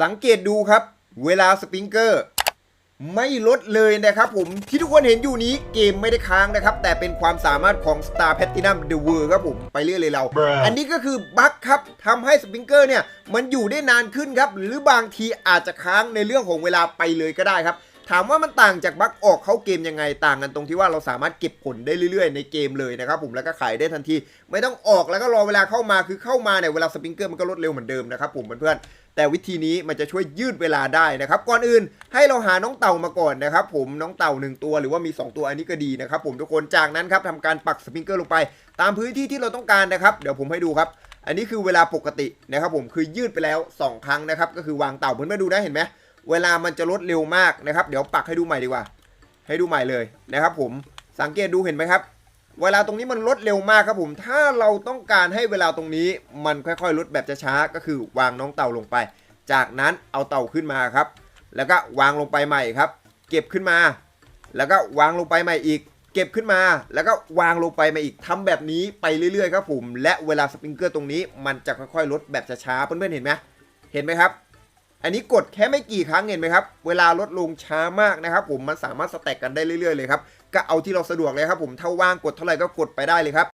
สังเกตดูครับ เวลาสปริงเกอร์ ไม่ลดเลยนะครับผมที่ทุกคนเห็นอยู่นี้เกมไม่ได้ค้างนะครับ แต่เป็นความสามารถของ Star Platinum The World ครับผมไปเรื่อยเลยเรา Bruh อันนี้ก็คือบั๊กครับทำให้สปริงเกอร์เนี่ย มันอยู่ได้นานขึ้นครับ หรือบางทีอาจจะค้างในเรื่องของเวลาไปเลยก็ได้ครับ ถามว่ามันต่างจากบั๊กออกเข้าเกมยังไงต่างกันตรงที่ว่าเราสามารถเก็บผลได้เรื่อยๆ ในเกมเลยนะครับผมแล้วก็ขายได้ทันที ไม่ต้องออกแล้วก็รอเวลาเข้ามาคือเข้ามาเนี่ยเวลาสปริงเกอร์มันก็ลดเร็วเหมือนเดิมนะครับผมเพื่อนๆ แต่วิธีนี้มันจะช่วยยืดเวลาได้นะครับ ก่อนอื่นให้เราหาน้องเต่ามาก่อนนะครับ ผมน้องเต่าหนึ่งตัวหรือว่ามี 2 ตัวอันนี้ก็ดีนะครับ ผมทุกคนจากนั้นครับทำการปักสปริงเกอร์ลงไป ตามพื้นที่ที่เราต้องการนะครับเดี๋ยวผมให้ดูครับ อันนี้คือเวลาปกตินะครับ ผมคือยืดไปแล้ว 2 ครั้งนะครับ ก็คือวางเต่าเพื่อนมาดูนะเห็นไหมเวลามันจะลดเร็วมากนะครับ เดี๋ยวปักให้ดูใหม่ดีกว่า ให้ดูใหม่เลยนะครับ ผมสังเกตดูเห็นไหมครับ เวลาตรงนี้มันลดเร็วมากครับผม ถ้าเราต้องการให้เวลาตรงนี้มันค่อยๆลดแบบช้าๆก็คือวางน้องเต่าลงไป จากนั้นเอาเต่าขึ้นมาครับ แล้วก็วางลงไปใหม่ครับ เก็บขึ้นมา แล้วก็วางลงไปใหม่อีก เก็บขึ้นมา แล้วก็วางลงไปมาอีกทำแบบนี้ไปเรื่อยๆครับผม และเวลาสปริงเกอร์ตรงนี้มันจะค่อยๆลดแบบช้าๆเพื่อนๆเห็นไหมเห็นไหมครับ อันนี้กดแค่ไม่กี่ครั้งเห็นไหมครับ เวลาลดลงช้ามากนะครับ ผมมันสามารถสแต็กกันได้เรื่อยๆเลยครับ ก็เอาที่เราสะดวกเลยครับผมถ้าว่างกดเท่าไหร่ก็กดไปได้เลยครับ